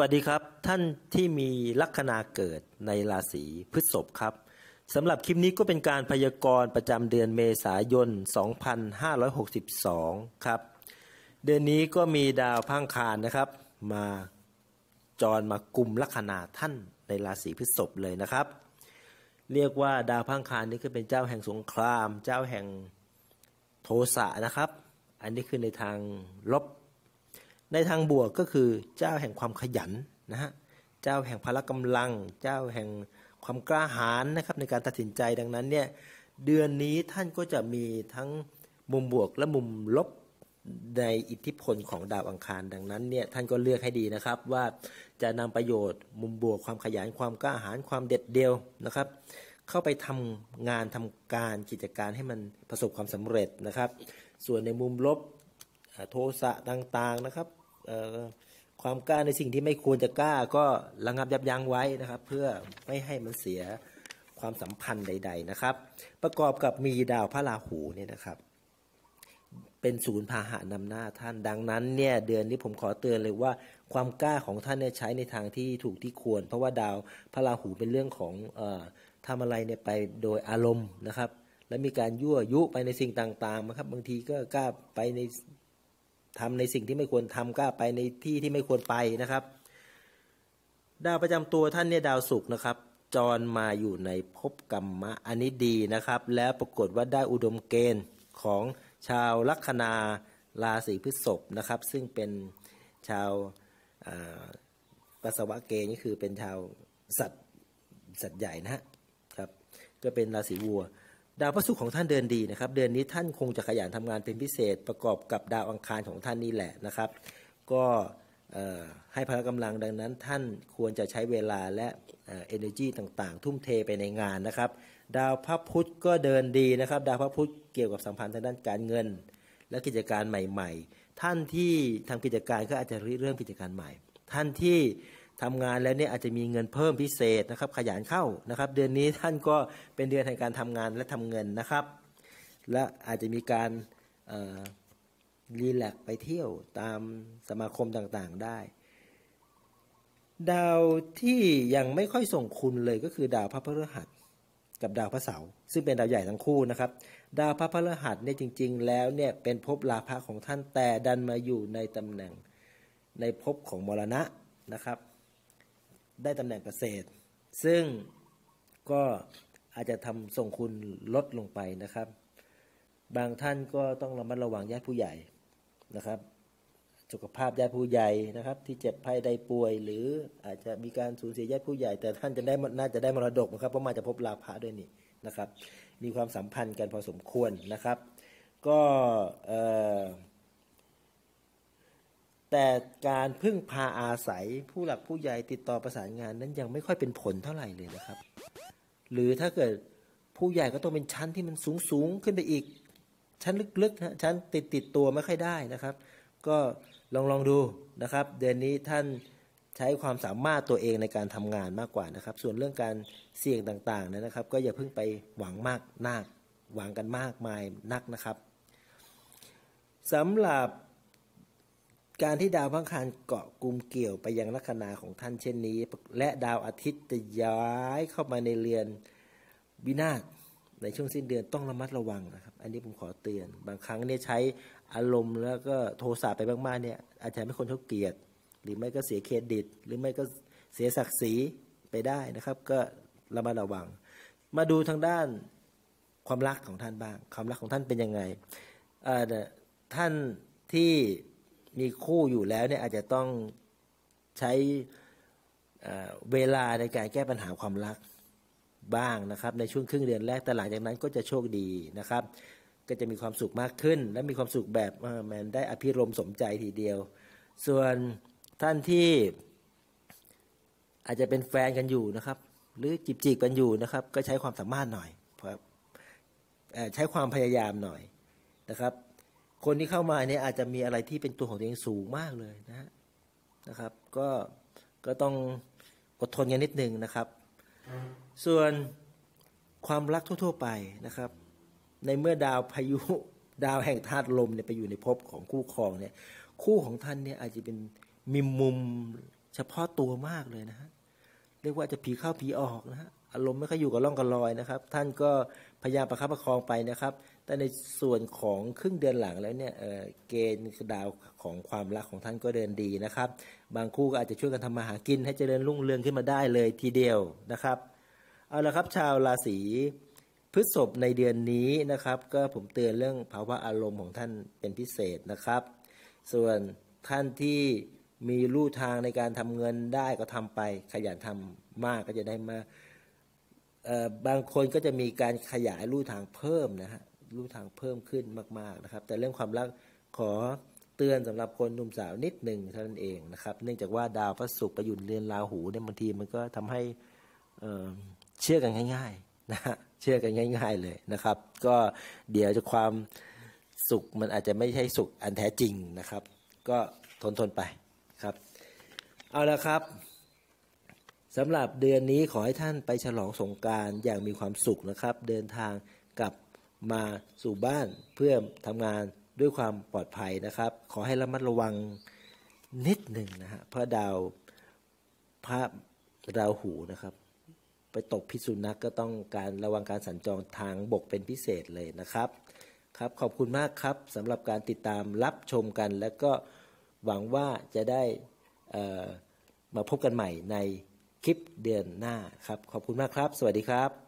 วัสดีครับ ท่านที่มีลัคนาเกิดในราศีพฤษภครับสำหรับคลิปนี้ก็เป็นการพยากรณ์ประจำเดือนเมษายน 2562 ครับ เดือนนี้ก็มีดาวพังคารนะครับ มาจรมากลุ่มลัคนาท่านในราศีพฤษภเลยนะครับ เรียกว่าดาวพังคารนี้ก็เป็นเจ้าแห่งสงคราม เจ้าแห่งโทสะนะครับ อันนี้คือในทางลบ ในทางบวกก็คือเจ้าแห่งความขยันนะฮะเจ้าแห่งพละกำลัง เจ้าแห่งความกล้าหาญนะครับในการตัดสินใจดังนั้นเนี่ยเดือนนี้ท่านก็จะมีทั้งมุมบวกและมุมลบในอิทธิพลของดาวอังคารดังนั้นเนี่ยท่านก็เลือกให้ดีนะครับว่าจะนำประโยชน์ มุมบวกความขยันความกล้าหาญความเด็ดเดียวนะครับ เข้าไปทำงานทำการกิจการให้มันประสบความสำเร็จนะครับ ส่วนในมุมลบโทสะต่างๆนะครับ ความกล้าในสิ่งที่ไม่ควรจะกล้าก็ระงับยับยั้งไว้นะครับ เพื่อไม่ให้มันเสียความสัมพันธ์ใด ๆนะครับ ประกอบกับมีดาวพระราหูเนี่ยนะครับ เป็นศูนย์พาหะนำหน้าท่านดังนั้นเนี่ยเดือนนี้ผมขอเตือนเลยว่าความกล้าของท่านเนี่ยใช้ในทางที่ถูกที่ควร เพราะว่าดาวพระราหูเป็นเรื่องของอทำอะไรเนี่ยไปโดยอารมณ์นะครับ และมีการยั่วยุไปในสิ่งต่างๆนะครับ บางทีก็กล้าไปใน ทำในสิ่งที่ไม่ควรทำกล้าไปในที่ที่ไม่ควรไปนะครับ ดาวประจำตัวท่านเนี่ยดาวศุกร์นะครับ จรมาอยู่ในภพกรรมะอันนี้ดีนะครับ แล้วปรากฏว่าได้อุดมเกณฑ์ของชาวลัคนาราศีพฤษภนะครับ ซึ่งเป็นชาวปัสสาวะเกณฑ์นี่คือเป็นชาวสัตว์สัตว์ใหญ่นะครับ ก็เป็นราศีวัว ดาวพระศุกร์ของท่านเดินดีนะครับ เดือนนี้ท่านคงจะขยันทำงานเป็นพิเศษประกอบกับดาวอังคารของท่านนี่แหละนะครับ ก็ให้พละกำลังดังนั้น ท่านควรจะใช้เวลาและเอเนจีต่างๆ ทุ่มเทไปในงานนะครับ ดาวพระพุธก็เดินดีนะครับ ดาวพระพุธเกี่ยวกับสัมพันธ์ทางด้านการเงิน และกิจการใหม่ ๆ ท่านที่ทำกิจการก็อาจจะเริ่มกิจการใหม่ ท่านที่ ทำงานแล้วเนี่ยอาจจะมีเงินเพิ่มพิเศษนะครับ ขยันเข้านะครับ เดือนนี้ท่านก็เป็นเดือนแห่งการทำงานและทำเงินนะครับ และอาจจะมีการรีแลกไปเที่ยวตามสมาคมต่างๆได้ ดาวที่ยังไม่ค่อยส่งคุณเลยก็คือดาวพระพฤหัสกับดาวพระเสาร์ซึ่งเป็นดาวใหญ่ทั้งคู่นะครับ ดาวพระพฤหัสเนี่ยจริง ๆ แล้วเนี่ยเป็นภพลาภะของท่านแต่ดันมาอยู่ในตำแหน่งในภพของมรณะนะครับ ได้ตำแหน่งเกษตร ซึ่งก็อาจจะทำส่งคุณลดลงไปนะครับ บางท่านก็ต้องระมัดระวังญาติผู้ใหญ่นะครับ สุขภาพญาติผู้ใหญ่นะครับ ที่เจ็บภัยใดป่วย หรืออาจจะมีการสูญเสียญาติผู้ใหญ่ แต่ท่านจะได้น่าจะได้มรดกนะครับเพราะมาจะพบลาภะด้วยนี่นะครับ มีความสัมพันธ์กันพอสมควรนะครับ ก็เอ่อ แต่การพึ่งพาอาศัยผู้หลักผู้ใหญ่ติดต่อประสานงานนั้นยังไม่ค่อยเป็นผลเท่าไหร่เลยนะครับ หรือถ้าเกิดผู้ใหญ่ก็ต้องเป็นชั้นที่มันสูงสูงขึ้นไปอีก ชั้นลึกๆนะชั้นติดติดตัวไม่ค่อยได้นะครับ ก็ลองลองดูนะครับ เดือนนี้ท่านใช้ความสามารถตัวเองในการทำงานมากกว่านะครับ ส่วนเรื่องการเสี่ยงต่างๆนะครับ ก็อย่าเพิ่งไปหวังมากนักหวังกันมากมายนักนะครับสำหรับ การที่ดาวพังคารเกาะกลุ่มเกี่ยวไปยังลัคนาของท่านเช่นนี้ และดาวอาทิตย์จะย้ายเข้ามาในเรือนวินาศในช่วงสิ้นเดือนต้องระมัดระวังนะครับ อันนี้ผมขอเตือน บางครั้งเนี่ยใช้อารมณ์แล้วก็โทสะไปมากๆเนี่ยอาจจะไม่คนเขาเกลียด หรือไม่ก็เสียเครดิต หรือไม่ก็เสียศักดิ์ศรีไปได้นะครับ ก็ระมัดระวัง มาดูทางด้านความรักของท่านบ้าง ความรักของท่านเป็นยังไงท่านที่ มีคู่อยู่แล้วเนี่ยอาจจะต้องใช้เวลาในการแก้ปัญหาความรักบ้างนะครับ ในช่วงครึ่งเดือนแรกแต่หลังจากนั้นก็จะโชคดีนะครับ ก็จะมีความสุขมากขึ้น และมีความสุขแบบมันได้อภิรมสมใจทีเดียว ส่วนท่านที่อาจจะเป็นแฟนกันอยู่นะครับ หรือจีบจีบกันอยู่นะครับ ก็ใช้ความสามารถหน่อยใช้ความพยายามหน่อยนะครับ คนที่เข้ามาเนี่ยอาจจะมีอะไรที่เป็นตัวของตัวเองสูงมากเลยนะนะครับ ก็ก็ต้องอดทนกันนิดนึงนะครับ ส่วนความรักทั่ว ๆ ไปนะครับ ในเมื่อดาวพายุดาวแห่งธาตุลมเนี่ยไปอยู่ในภพของคู่ครองเนี่ย คู่ของท่านเนี่ยอาจจะเป็นมีมุมเฉพาะตัวมากเลยนะฮะเรียกว่าจะผีเข้าผีออกนะฮะอารมณ์ไม่ค่อยอยู่กับร่องกับรอยนะครับ ท่านก็พยายามประคับประคองไปนะครับ แต่ในส่วนของครึ่งเดือนหลังแล้วเนี่ยเกณฑ์ดาวของความรักของท่านก็เดินดีนะครับ บางคู่ก็อาจจะช่วยกันทำมาหากินให้เจริญรุ่งเรืองขึ้นมาได้เลยทีเดียวนะครับ เอาละครับชาวราศีพฤษภในเดือนนี้นะครับ ก็ผมเตือนเรื่องภาวะอารมณ์ของท่านเป็นพิเศษนะครับ ส่วนท่านที่มีลู่ทางในการทำเงินได้ก็ทำไป ขยันทำมากก็จะได้มาบางคนก็จะมีการขยายลู่ทางเพิ่มนะฮะ ลู่ทางเพิ่มขึ้นมาก ๆนะครับ แต่เรื่องความรักขอเตือนสำหรับคนหนุ่มสาวนิดหนึ่งเท่านั้นเองนะครับ เนื่องจากว่าดาวพระศุกร์ประยุนเรือนราหูเนี่ยบางทีมันก็ทำให้เชื่อกันง่ายๆนะฮะเชื่อกันง่าย ๆเลยนะครับ ก็เดี๋ยวจะความสุขมันอาจจะไม่ใช่สุขอันแท้จริงนะครับ ก็ทนทนไปครับ เอาละครับสำหรับเดือนนี้ขอให้ท่านไปฉลองสงการอย่างมีความสุขนะครับ เดินทางกลับ มาสู่บ้านเพื่อทำงานด้วยความปลอดภัยนะครับ ขอให้ระมัดระวังนิดหนึ่งนะฮะพระดาวพระดาหูนะครับ ไปตกพิษุนักก็ต้องการระวังการสัญจรทางบกเป็นพิเศษเลยนะครับ ครับขอบคุณมากครับสำหรับการติดตามรับชมกัน แล้วก็หวังว่าจะได้มาพบกันใหม่ในคลิปเดือนหน้าครับ ขอบคุณมากครับ สวัสดีครับ